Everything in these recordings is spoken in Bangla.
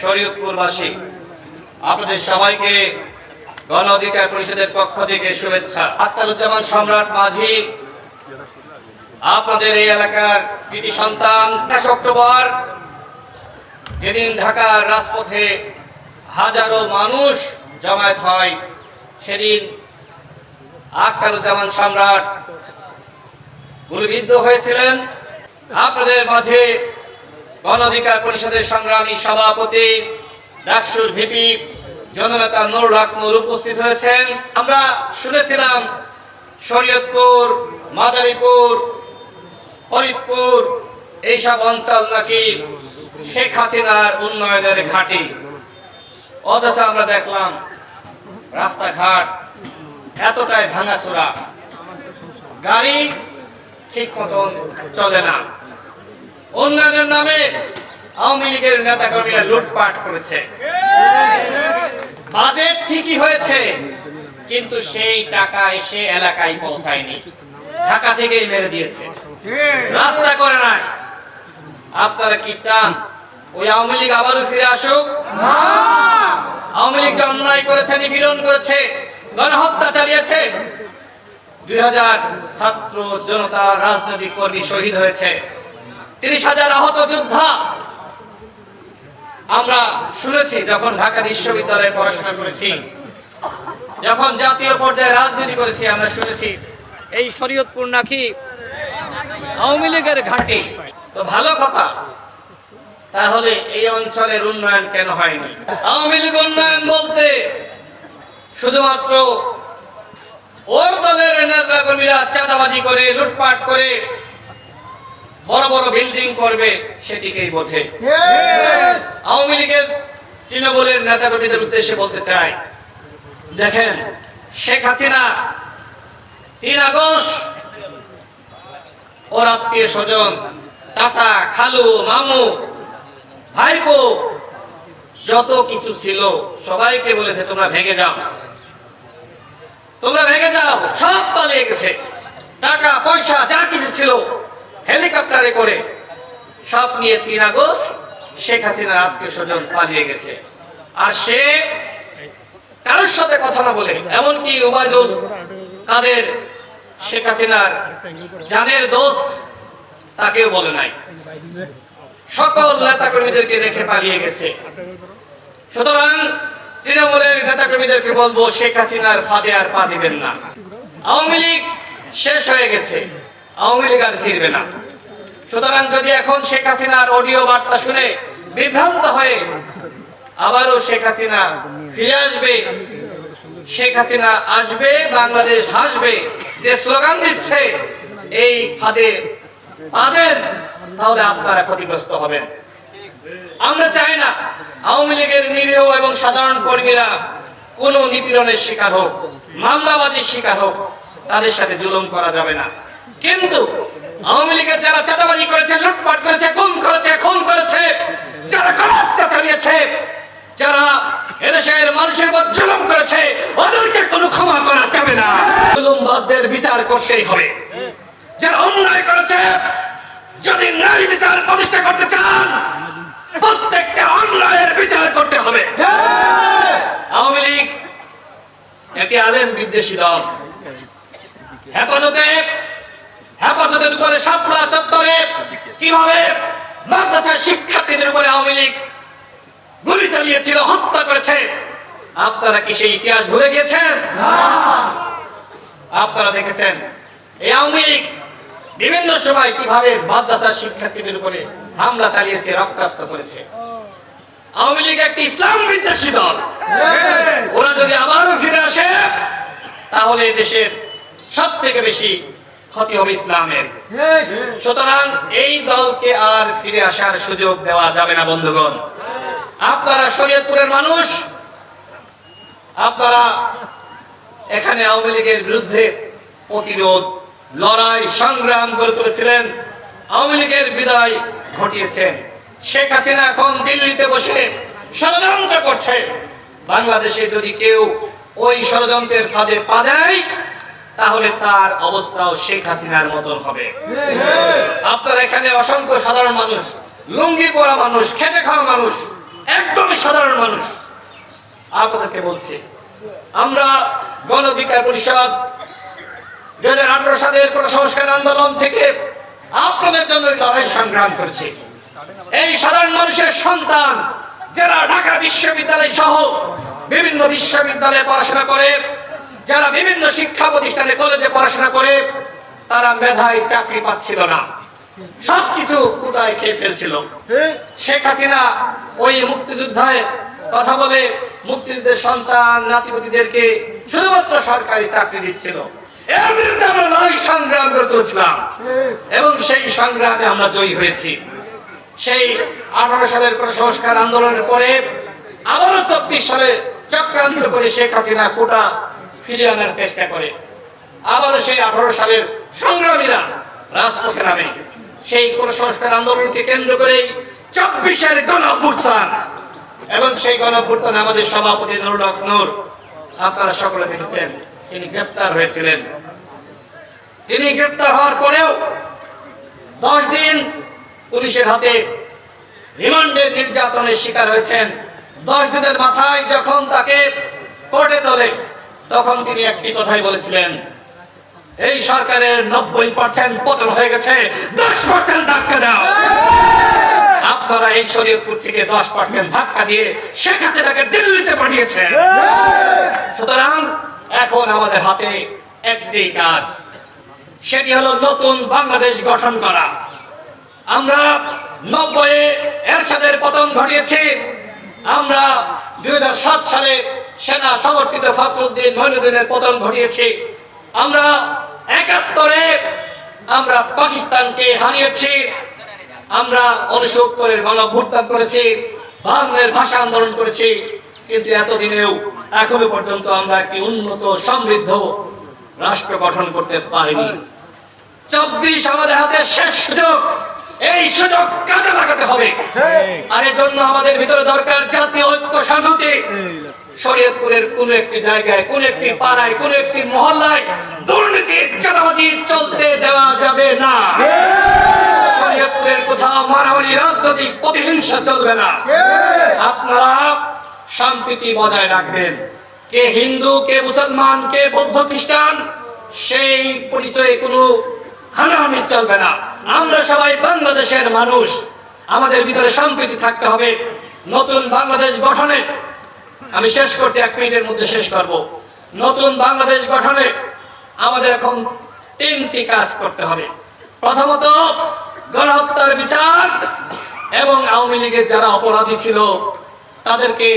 শরীয়তপুরবাসী, আপনাদের সবাইকে গণ অধিকার পরিষদের পক্ষ থেকে শুভেচ্ছা। আক্তারুজ্জামান সম্রাট মাঝি, আপনাদের এই এলাকার কৃতি সন্তান আঠাশ অক্টোবর, যেদিন ঢাকার রাজপথে হাজারো মানুষ জমায়েত হয়, সেদিন আক্তারুজ্জামান সম্রাট গুলিবিদ্ধ হয়েছিলেন। আপনাদের মাঝে গণ অধিকার পরিষদের সংগ্রামী সভাপতি, ডাকসুর ভিপি জননেতা নূর উপস্থিত হয়েছেন। আমরা শুনেছিলাম শরীয়তপুর, মাদারীপুর, ফরিদপুর, এইসব অঞ্চল নাকি শেখ হাসিনার উন্নয়নের ঘাঁটি। অথচ আমরা দেখলাম রাস্তাঘাট এতটাই ভাঙাচোরা। গাড়ি ঠিক মতন চলে না। উন্নয়নের নামে আওয়ামী লীগের নেতা কর্মীরা লুটপাট করেছে। বাজেট ঠিকই হয়েছে, কিন্তু সেই টাকা এসে এলাকায় পৌঁছায়নি। ঢাকা থেকেই মেরে দিয়েছে। রাস্তা করে নাই। আপনারা কি চান ওই আওয়ামী লীগ আবারও ফিরে আসুক? আওয়ামী লীগ যে অন্যায় করেছে, নিপীড়ন করেছে, গণহত্যা চালিয়েছে দুই হাজার ছাত্র জনতা রাজনৈতিক কর্মী শহীদ হয়েছে। তিরিশ হাজার আহত যোদ্ধা। আমরা শুনেছি যখন ঢাকা বিশ্ববিদ্যালয়ে পড়াশোনা করেছি, যখন জাতীয় পর্যায়ে রাজনীতি করেছি, আমরা শুনেছি, এই শরীয়তপুর নাকি আওয়ামী লীগের ঘাঁটি? তো ভালো কথা, তাহলে এই অঞ্চলের উন্নয়ন কেন হয়নি? আওয়ামী লীগ উন্নয়ন বলতে শুধুমাত্র ওর দলের নেতা চাঁদাবাজি করে, লুটপাট করে, বড় বড় বিল্ডিং করবে, সেটিকেই বোঝে। আওয়ামী লীগের তৃণমূলের নেতা উদ্দেশ্যে বলতে চাই, দেখেন, শেখ হাসিনা তিন আগস্ট ওর আত্মীয় স্বজন, চাচা, খালু, মামু, ভাইপো, যত কিছু ছিল, সবাইকে বলেছে তোমরা ভেঙে যাও। তোমরা ভেঙে যাও, সব পালিয়ে গেছে। টাকা, পয়সা, যা কিছু ছিল হেলিকপ্টারে করে সব নিয়ে তিন আগস্ট শেখ হাসিনার আত্মীয় স্বজন পালিয়ে গেছে। আর সে কারোর সাথে কথা না বলে, এমনকি উবায়দুল কাদের, শেখ হাসিনার জানের দোস্ত, তাকেও বলে নাই। সকল নেতা কর্মীদেরকে রেখে পালিয়ে গেছে। সুতরাং তৃণমূলের নেতা কর্মীদেরকে বলব শেখ হাসিনার ফাঁদে আর পা দিবেন না। আওয়ামী লীগ শেষ হয়ে গেছে, আওয়ামী লীগ আর ফিরবে না। সুতরাং যদি এখন শেখ হাসিনার অডিও বার্তা শুনে বিভ্রান্ত হয়ে আবারও শেখ হাসিনা ফিরে আসবে, শেখ হাসিনা আসবে, বাংলাদেশ হাসবে, যে স্লোগান দিচ্ছে, এই ফাঁদে পাদের তাহলে আপনারা ক্ষতিগ্রস্ত হবেন। আমরা চাই না আওয়ামী লীগের নিরীহ এবং সাধারণ কর্মীরা কোনো নিপীড়নের শিকার হোক, মামলাবাজির শিকার হোক, তাদের সাথে জুলুম করা যাবে না। কিন্তু আওয়ামী লীগের যারা চাঁদাবাজি করেছে, লুটপাট করেছে, গুম করেছে, খুন করেছে, যারা গণহত্যা চালিয়েছে যারা এদেশের মানুষের উপর জুলুম করেছে, ওদেরকে কোনো ক্ষমা করা যাবে না। জুলুমবাজদের বিচার করতেই হবে। যারা অন্যায় করেছে, যদি নারী বিচার প্রতিষ্ঠা করতে চান প্রত্যেকটা অন্যায়ের বিচার করতে হবে। আওয়ামী লীগ একটি আলেম বিদ্বেষী দল। হেফাজতে হেফাজতের উপরে সাপলা চত্বরে কীভাবে মাদ্রাসার শিক্ষার্থীদের উপরে আওয়ামী লীগ গুলি চালিয়েছিল হত্যা করেছে আপনারা কি সেই ইতিহাস ভুলে গিয়েছেন? আপনারা দেখেছেন এই আওয়ামী লীগ বিভিন্ন সময় কীভাবে মাদ্রাসার শিক্ষার্থীদের উপরে হামলা চালিয়েছে, রক্তাক্ত করেছে। আওয়ামী লীগ একটি ইসলাম বিদ্বেষী দল। ওরা যদি আবারও ফিরে আসে, তাহলে দেশের সব থেকে বেশি ক্ষতি হবে ইসলামের। সুতরাং এই দলকে আর ফিরে আসার সুযোগ দেওয়া যাবে না, বন্ধুগণ। আপনারা শরীয়তপুরের মানুষ, আপনারা এখানে আওয়ামী লীগের বিরুদ্ধে প্রতিরোধ, লড়াই, সংগ্রাম করে তুলেছিলেন। আওয়ামী লীগের বিদায় ঘটিয়েছেন। শেখ হাসিনা এখন দিল্লিতে বসে ষড়যন্ত্র করছে। বাংলাদেশে যদি কেউ ওই ষড়যন্ত্রের ফাঁদে পা দেয়, তাহলে তার অবস্থাও শেখ হাসিনার মতন হবে। আপনার এখানে অসংখ্য সাধারণ মানুষ, লুঙ্গি পরা মানুষ, খেটে খাওয়া মানুষ, একদমই সাধারণ মানুষ। আপনাদেরকে বলছি, আমরা গণ অধিকার পরিষদ দুই হাজার আঠারো সালের সংস্কার আন্দোলন থেকে আপনাদের জন্য লড়াই সংগ্রাম করেছি। এই সাধারণ মানুষের সন্তান, যারা ঢাকা বিশ্ববিদ্যালয় সহ বিভিন্ন বিশ্ববিদ্যালয়ে পড়াশোনা করে, যারা বিভিন্ন শিক্ষা প্রতিষ্ঠানে কলেজে পড়াশোনা করে, তারা মেধায় চাকরি পাচ্ছিল না। সবকিছু কোটায় খেয়ে ফেলছিল। শেখ হাসিনা ওই মুক্তিযোদ্ধায় কথা বলে মুক্তিযুদ্ধের সন্তান, নাতিপতিদেরকে শুধুমাত্র সরকারি চাকরি দিচ্ছিল। এর বিরুদ্ধে আমরা লড়াই সংগ্রাম করে তুলছিলাম। এবং সেই সংগ্রামে আমরা জয়ী হয়েছি। সেই আঠারো সালের কোটা সংস্কার আন্দোলনের পরে আবারও চব্বিশ সালে চক্রান্ত করে শেখ হাসিনা কোটা ফিরিয়ে আনার চেষ্টা করে। আবারও সেই আঠারো সালের সংগ্রামীরা রাজপথে নামে। সেই কোন সংস্কার আন্দোলনকে কেন্দ্র করেই চব্বিশের গণ অভ্যুত্থান এবং সেই গণ অভ্যুত্থানে আমাদের সভাপতি নুরুল আপনারা সকলে দেখেছেন। তিনি গ্রেপ্তার হয়েছিলেন। তিনি গ্রেপ্তার হওয়ার পরেও দশ দিন পুলিশের হাতে রিমান্ডের নির্যাতনের শিকার হয়েছেন। দশ দিনের মাথায় যখন তাকে কোর্টে তোলে, তখন তিনি একটি কথাই বলেছিলেন, এই সরকারের নব্বই পার্সেন্ট পতন হয়ে গেছে, দশ পার্সেন্ট ধাক্কা দাও। আপনারা এই শরীয়তপুর থেকে দশ পার্সেন্ট ধাক্কা দিয়ে শেখ হাসিনাকে দিল্লিতে পাঠিয়েছেন। সুতরাং এখন আমাদের হাতে একটি কাজ। সেটি হলো নতুন বাংলাদেশ গঠন করা। আমরা নব্বই এরশাদের পতন ঘটিয়েছি। আমরা দু হাজার সাত সালে সেনা সমর্থিত ফখরুদ্দিন মহিনুদ্দিনের পতন ঘটিয়েছি। আমরা একাত্তরে আমরা পাকিস্তানকে হারিয়েছি। আমরা উনসত্তরের গণভুত্থান করেছি। বাংলার ভাষা আন্দোলন করেছি। কিন্তু এতদিনেও এখনও পর্যন্ত আমরা একটি উন্নত সমৃদ্ধ রাষ্ট্র গঠন করতে পারিনি। চব্বিশ আমাদের হাতে শেষ সুযোগ। এই সুযোগ কাজে লাগাতে হবে। আর এর জন্য আমাদের ভিতরে দরকার জাতীয় ঐক্য সংহতি শরীয়তপুরের কোন একটি জায়গায় কোন একটি পাড়ায় কোন একটি মহল্লায় দুর্নীতি চাঁদাবাজি চলতে দেওয়া যাবে না। শরীয়তপুরের কোথাও মারামারি রাজনৈতিক প্রতিহিংসা চলবে না। আপনারা শান্তি বজায় রাখবেন। কে হিন্দু, কে মুসলমান, কে বৌদ্ধ খ্রিস্টান, সেই পরিচয়ে কোনো হানাহানি চলবে না। আমরা সবাই বাংলাদেশের মানুষ। আমাদের ভিতরে সম্প্রীতি থাকতে হবে। নতুন বাংলাদেশ গঠনে আমি শেষ করছি, এক মিনিটের মধ্যে শেষ করব। নতুন বাংলাদেশ গঠনে আমাদের এখন তিনটি কাজ করতে হবে। প্রথমত, গণহত্যার বিচার এবং আওয়ামী লীগের যারা অপরাধী ছিল, তাদেরকে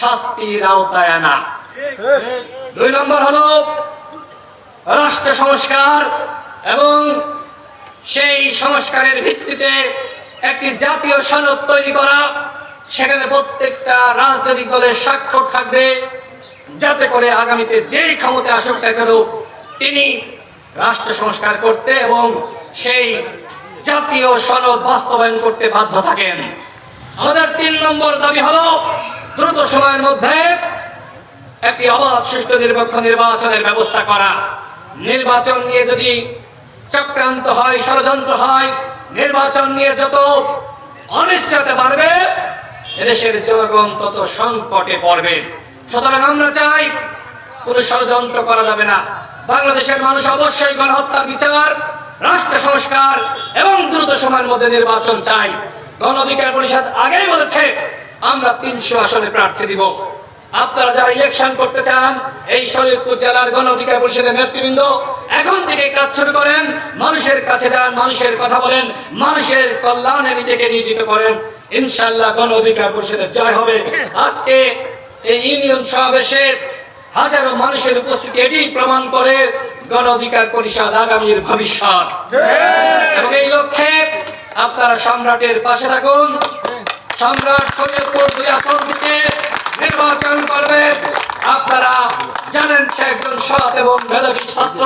শাস্তির আওতায় আনা। দুই নম্বর হলো রাষ্ট্র সংস্কার এবং সেই সংস্কারের ভিত্তিতে একটি জাতীয় সনদ তৈরি করা। সেখানে প্রত্যেকটা রাজনৈতিক দলের স্বাক্ষর থাকবে। যাতে করে আগামীতে যেই ক্ষমতা আসুক কেন, তিনি রাষ্ট্র সংস্কার করতে এবং সেই জাতীয় সনদ বাস্তবায়ন করতে বাধ্য থাকেন। আমাদের তিন নম্বর দাবি হলো দ্রুত সময়ের মধ্যে একটি অবাধ সুষ্ঠু নিরপেক্ষ নির্বাচনের ব্যবস্থা করা। নির্বাচন নিয়ে যদি চক্রান্ত হয়, ষড়যন্ত্র হয়, নির্বাচন নিয়ে যত অনিশ্চয়তা বাড়বে, এদেশের জনগণ তত সংকটে পড়বে। সুতরাং আমরা চাই কোনো ষড়যন্ত্র করা যাবে না। বাংলাদেশের মানুষ অবশ্যই গণহত্যার বিচার, রাষ্ট্র সংস্কার এবং দ্রুত সময়ের মধ্যে নির্বাচন চাই গণ অধিকার পরিষদ আগেই বলেছে আমরা তিনশো আসনে প্রার্থী দিব। আপনারা যারা ইলেকশন করতে চান এই শরীয়তপুর জেলার গণ অধিকার পরিষদের নেতৃবৃন্দ এখন থেকে কাজ শুরু করেন মানুষের কাছে যান মানুষের কথা বলেন মানুষের কল্যাণে নিজেকে নিয়োজিত করেন। ইনশাল্লাহ গণ অধিকার পরিষদের জয় হবে। আজকে এই ইউনিয়ন সমাবেশে হাজারো মানুষের উপস্থিতি এটি প্রমাণ করে গণ অধিকার পরিষদ আগামীর ভবিষ্যৎ। এবং এই লক্ষ্যে আপনারা সম্রাটের পাশে থাকুন। সম্রাট শরীয়তপুর দুই আসন থেকে নির্বাচন করবেন। আপনারা জানেন সে একজন সৎ এবং মেধাবী ছাত্র।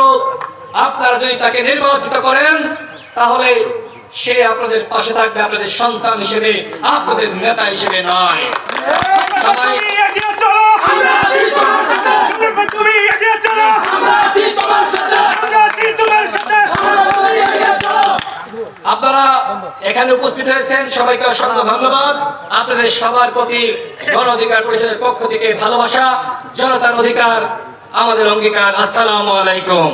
আপনারা যদি তাকে নির্বাচিত করেন তাহলে সে আপনাদের পাশে থাকবে আপনাদের সন্তান হিসেবে আপনাদের নেতা হিসেবে নয়। সবাই আমরা আছি তোমার সাথে। এখানে উপস্থিত হয়েছেন সবাইকে অসংখ্য ধন্যবাদ। আপনাদের সবার প্রতি গণ অধিকার পরিষদের পক্ষ থেকে ভালোবাসা, জনতার অধিকার, আমাদের অঙ্গীকার। আসসালামু আলাইকুম।